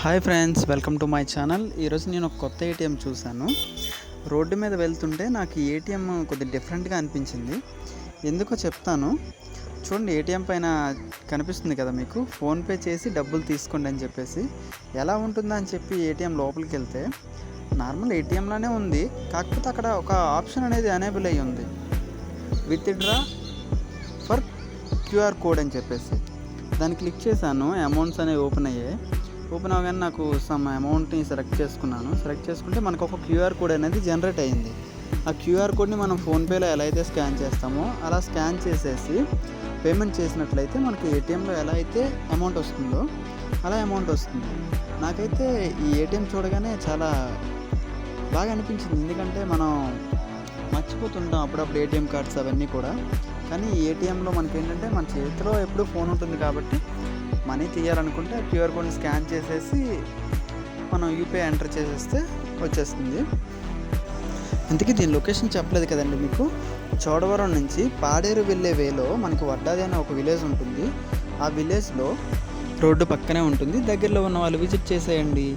Hi friends welcome to my channel. ఈరోజు నేను ఒక కొత్త ఏటీఎం చూశాను. రోడ్డు మీద వెళ్తుంటే నాకు ఏటీఎం కొద్దిగా డిఫరెంట్గా అనిపించింది. ఎందుకో చెప్తాను. చూడండి ఏటీఎం పైన కనిపిస్తుంది కదా మీకు. ఫోన్పే చేసి డబ్బులు తీసుకోండి అని చెప్పేసి. ఎలా ఉంటుందా అని చెప్పి ఏటీఎం లోపలికి వెళ్తే నార్మల్ ఏటీఎంలోనే ఉంది. కాకపోతే అక్కడ ఒక ఆప్షన్ అనేది అనేబుల్ అయ్యి ఉంది. Withdraw for QR code అని చెప్పేసి. దాన్ని క్లిక్ చేశాను. అమౌంట్స్ అనేవి ఓపెన్ అయ్యాయి. ఓపెన్ అవగానే నాకు సమ్ అమౌంట్ని సెలెక్ట్ చేసుకున్నాను. సెలెక్ట్ చేసుకుంటే మనకు ఒక క్యూఆర్ కోడ్ అనేది జనరేట్ అయ్యింది ఆ క్యూఆర్ కోడ్ని మనం ఫోన్పేలో ఎలా అయితే స్కాన్ చేస్తామో అలా స్కాన్ చేసేసి పేమెంట్ చేసినట్లయితే మనకి ఏటీఎంలో ఎలా అయితే అమౌంట్ వస్తుందో అలా అమౌంట్ వస్తుంది. నాకైతే ఈ ఏటీఎం చూడగానే చాలా బాగా అనిపించింది. ఎందుకంటే మనం మర్చిపోతుంటాం అప్పుడప్పుడు ఏటీఎం కార్డ్స్ అవన్నీ కూడా. కానీ ఈ ఏటీఎంలో మనకి ఏంటంటే మన చేతిలో ఎప్పుడు ఫోన్ ఉంటుంది కాబట్టి మనీ తీయాలనుకుంటే క్యూఆర్ కోడ్ని స్కాన్ చేసేసి మనం యూపీఐ ఎంటర్ చేసేస్తే వచ్చేస్తుంది. అందుకే దీని లొకేషన్ చెప్పలేదు కదండి మీకు? చోడవరం నుంచి పాడేరు వెళ్ళే వేలో మనకి వడ్డాది అనే ఒక విలేజ్ ఉంటుంది. ఆ విలేజ్లో రోడ్డు పక్కనే ఉంటుంది. దగ్గరలో ఉన్న వాళ్ళు విజిట్ చేసేయండి.